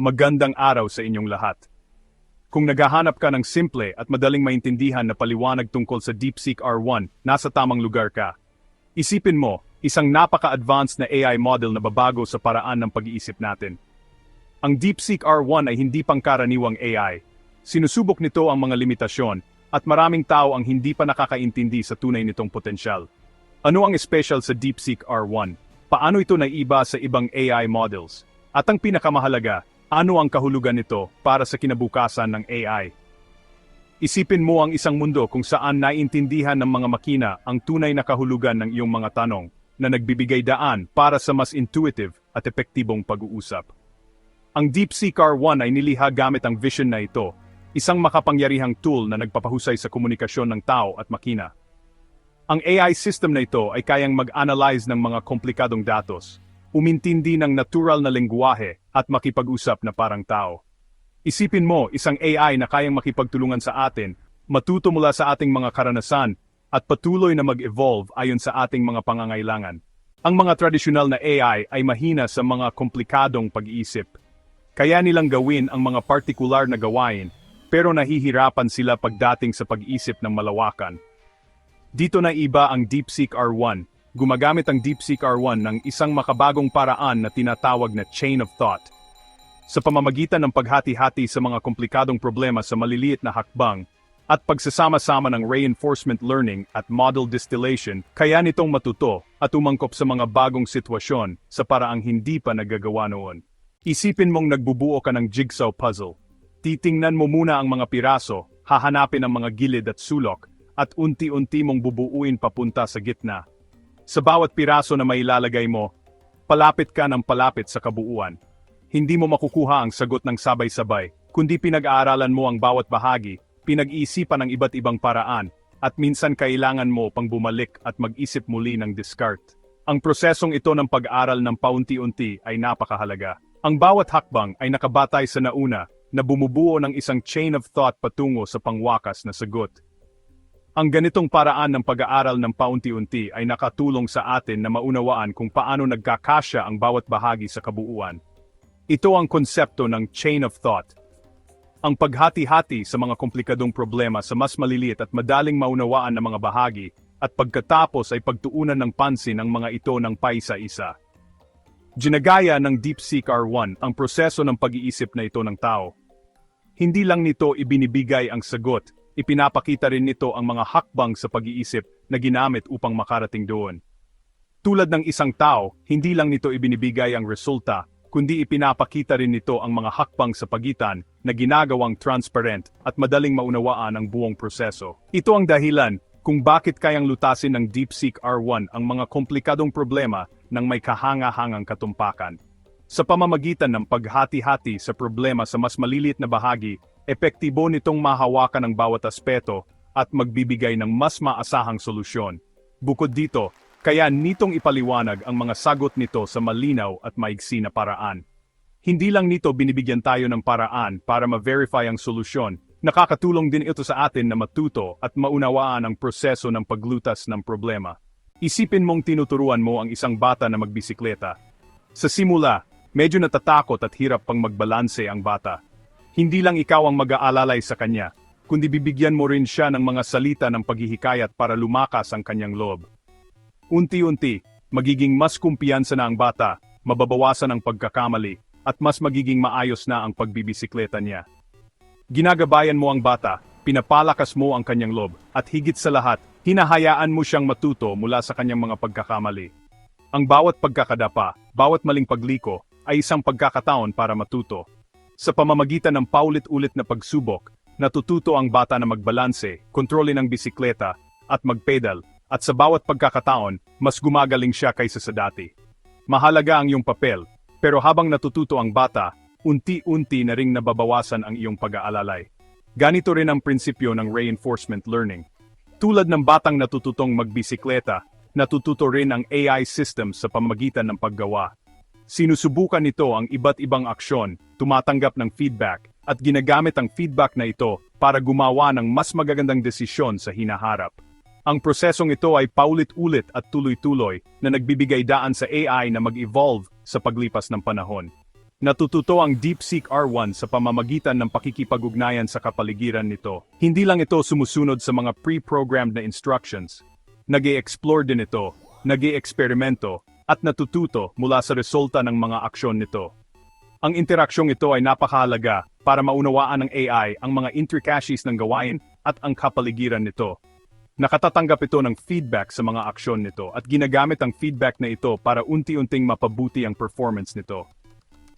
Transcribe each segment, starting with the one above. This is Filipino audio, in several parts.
Magandang araw sa inyong lahat. Kung naghahanap ka ng simple at madaling maintindihan na paliwanag tungkol sa DeepSeek R1, nasa tamang lugar ka. Isipin mo, isang napaka-advanced na AI model na babago sa paraan ng pag-iisip natin. Ang DeepSeek R1 ay hindi pangkaraniwang AI. Sinusubok nito ang mga limitasyon, at maraming tao ang hindi pa nakakaintindi sa tunay nitong potensyal. Ano ang special sa DeepSeek R1? Paano ito naiba sa ibang AI models? At ang pinakamahalaga, ano ang kahulugan nito para sa kinabukasan ng AI? Isipin mo ang isang mundo kung saan naiintindihan ng mga makina ang tunay na kahulugan ng iyong mga tanong na nagbibigay daan para sa mas intuitive at epektibong pag-uusap. Ang DeepSeek R1 ay niliha gamit ang vision na ito, isang makapangyarihang tool na nagpapahusay sa komunikasyon ng tao at makina. Ang AI system na ito ay kayang mag-analyze ng mga komplikadong datos, umintindi ng natural na lengguwahe at makipag-usap na parang tao. Isipin mo, isang AI na kayang makipagtulungan sa atin, matuto mula sa ating mga karanasan, at patuloy na mag-evolve ayon sa ating mga pangangailangan. Ang mga tradisyonal na AI ay mahina sa mga komplikadong pag-iisip. Kaya nilang gawin ang mga partikular na gawain, pero nahihirapan sila pagdating sa pag-isip ng malawakan. Dito na iba ang DeepSeek R1. Gumagamit ang DeepSeek R1 ng isang makabagong paraan na tinatawag na chain of thought. Sa pamamagitan ng paghati-hati sa mga komplikadong problema sa maliliit na hakbang, at pagsasama-sama ng reinforcement learning at model distillation, kaya nitong matuto at umangkop sa mga bagong sitwasyon sa paraang hindi pa nagagawa noon. Isipin mong nagbubuo ka ng jigsaw puzzle. Titingnan mo muna ang mga piraso, hahanapin ang mga gilid at sulok, at unti-unti mong bubuuin papunta sa gitna. Sa bawat piraso na mailalagay mo, palapit ka ng palapit sa kabuuan. Hindi mo makukuha ang sagot ng sabay-sabay, kundi pinag-aaralan mo ang bawat bahagi, pinag-iisipan ng iba't ibang paraan, at minsan kailangan mo pang bumalik at mag-isip muli ng discard. Ang prosesong ito ng pag-aral ng paunti-unti ay napakahalaga. Ang bawat hakbang ay nakabatay sa nauna na bumubuo ng isang chain of thought patungo sa pangwakas na sagot. Ang ganitong paraan ng pag-aaral ng paunti-unti ay nakatulong sa atin na maunawaan kung paano nagkakasya ang bawat bahagi sa kabuuan. Ito ang konsepto ng chain of thought. Ang paghati-hati sa mga komplikadong problema sa mas maliliit at madaling maunawaan na mga bahagi, at pagkatapos ay pagtuunan ng pansin ang mga ito ng paisa-isa. Ginagaya ng DeepSeek R1 ang proseso ng pag-iisip na ito ng tao. Hindi lang nito ibinibigay ang sagot, ipinapakita rin nito ang mga hakbang sa pag-iisip na ginamit upang makarating doon. Tulad ng isang tao, hindi lang nito ibinibigay ang resulta, kundi ipinapakita rin nito ang mga hakbang sa pagitan na ginagawang transparent at madaling maunawaan ang buong proseso. Ito ang dahilan kung bakit kayang lutasin ng DeepSeek R1 ang mga komplikadong problema ng may kahanga-hangang katumpakan. Sa pamamagitan ng paghati-hati sa problema sa mas maliliit na bahagi, epektibo nitong mahawakan ang bawat aspeto at magbibigay ng mas maasahang solusyon. Bukod dito, kaya nitong ipaliwanag ang mga sagot nito sa malinaw at maigsi na paraan. Hindi lang nito binibigyan tayo ng paraan para ma-verify ang solusyon, nakakatulong din ito sa atin na matuto at maunawaan ang proseso ng paglutas ng problema. Isipin mong tinuturuan mo ang isang bata na magbisikleta. Sa simula, medyo natatakot at hirap pang magbalanse ang bata. Hindi lang ikaw ang mag-aalalay sa kanya, kundi bibigyan mo rin siya ng mga salita ng paghihikayat para lumakas ang kanyang loob. Unti-unti, magiging mas kumpiyansa na ang bata, mababawasan ang pagkakamali, at mas magiging maayos na ang pagbibisikleta niya. Ginagabayan mo ang bata, pinapalakas mo ang kanyang loob, at higit sa lahat, hinahayaan mo siyang matuto mula sa kanyang mga pagkakamali. Ang bawat pagkakadapa, bawat maling pagliko, ay isang pagkakataon para matuto. Sa pamamagitan ng paulit-ulit na pagsubok, natututo ang bata na magbalanse, kontrolin ang bisikleta, at magpedal, at sa bawat pagkakataon, mas gumagaling siya kaysa sa dati. Mahalaga ang iyong papel, pero habang natututo ang bata, unti-unti na ring nababawasan ang iyong pag-aalalay. Ganito rin ang prinsipyo ng reinforcement learning. Tulad ng batang natututong magbisikleta, natututo rin ang AI system sa pamagitan ng paggawa. Sinusubukan nito ang iba't ibang aksyon, tumatanggap ng feedback, at ginagamit ang feedback na ito para gumawa ng mas magagandang desisyon sa hinaharap. Ang prosesong ito ay paulit-ulit at tuloy-tuloy na nagbibigay daan sa AI na mag-evolve sa paglipas ng panahon. Natututo ang DeepSeek R1 sa pamamagitan ng pakikipag-ugnayan sa kapaligiran nito. Hindi lang ito sumusunod sa mga pre-programmed na instructions. nag explore din ito, nag eksperimento at natututo mula sa resulta ng mga aksyon nito. Ang interaksyong ito ay napakahalaga para maunawaan ng AI ang mga intricacies ng gawain at ang kapaligiran nito. Nakatatanggap ito ng feedback sa mga aksyon nito at ginagamit ang feedback na ito para unti-unting mapabuti ang performance nito.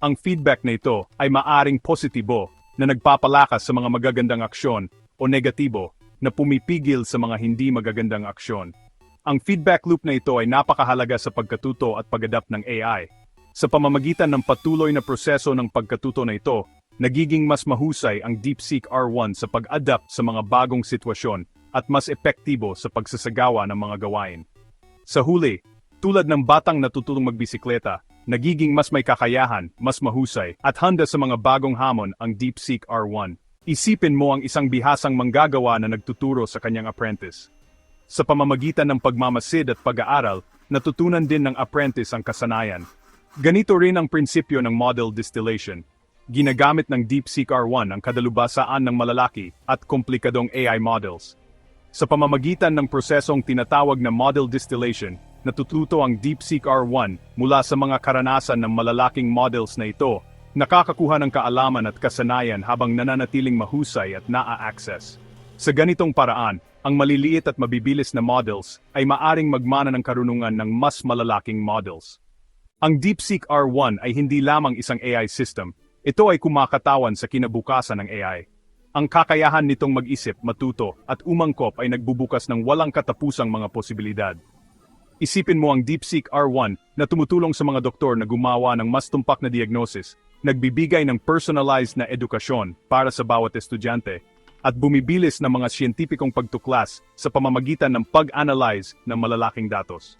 Ang feedback na ito ay maaring positibo na nagpapalakas sa mga magagandang aksyon o negatibo na pumipigil sa mga hindi magagandang aksyon. Ang feedback loop na ito ay napakahalaga sa pagkatuto at pag-adapt ng AI. Sa pamamagitan ng patuloy na proseso ng pagkatuto na ito, nagiging mas mahusay ang DeepSeek R1 sa pag-adapt sa mga bagong sitwasyon at mas epektibo sa pagsasagawa ng mga gawain. Sa huli, tulad ng batang natutulong magbisikleta, nagiging mas may kakayahan, mas mahusay, at handa sa mga bagong hamon ang DeepSeek R1. Isipin mo ang isang bihasang manggagawa na nagtuturo sa kanyang apprentice. Sa pamamagitan ng pagmamasid at pag-aaral, natutunan din ng apprentice ang kasanayan. Ganito rin ang prinsipyo ng model distillation. Ginagamit ng DeepSeek R1 ang kadalubasaan ng malalaki at komplikadong AI models. Sa pamamagitan ng prosesong tinatawag na model distillation, natututo ang DeepSeek R1 mula sa mga karanasan ng malalaking models na ito, nakakakuha ng kaalaman at kasanayan habang nananatiling mahusay at naa-access. Sa ganitong paraan, ang maliliit at mabibilis na models ay maaring magmana ng karunungan ng mas malalaking models. Ang DeepSeek R1 ay hindi lamang isang AI system, ito ay kumakatawan sa kinabukasan ng AI. Ang kakayahan nitong mag-isip, matuto, at umangkop ay nagbubukas ng walang katapusang mga posibilidad. Isipin mo ang DeepSeek R1 na tumutulong sa mga doktor na gumawa ng mas tumpak na diagnosis, nagbibigay ng personalized na edukasyon para sa bawat estudyante, at bumibilis ng mga siyentipikong pagtuklas sa pamamagitan ng pag-analyze ng malalaking datos.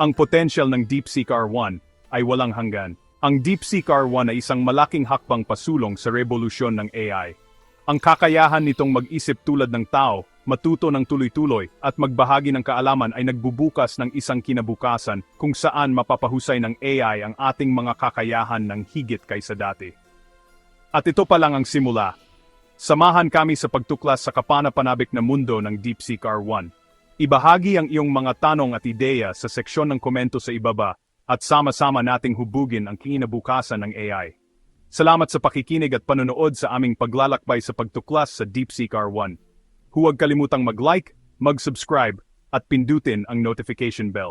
Ang potensyal ng DeepSeek R1 ay walang hanggan. Ang DeepSeek R1 ay isang malaking hakbang pasulong sa revolusyon ng AI. Ang kakayahan nitong mag-isip tulad ng tao matuto ng tuloy-tuloy at magbahagi ng kaalaman ay nagbubukas ng isang kinabukasan kung saan mapapahusay ng AI ang ating mga kakayahan ng higit kaysa dati. At ito pa lang ang simula. Samahan kami sa pagtuklas sa kapanapanabik na mundo ng DeepSeek R1. Ibahagi ang iyong mga tanong at ideya sa seksyon ng komento sa ibaba at sama-sama nating hubugin ang kinabukasan ng AI. Salamat sa pakikinig at panonood sa aming paglalakbay sa pagtuklas sa DeepSeek R1. Huwag kalimutang mag-like, mag-subscribe, at pindutin ang notification bell.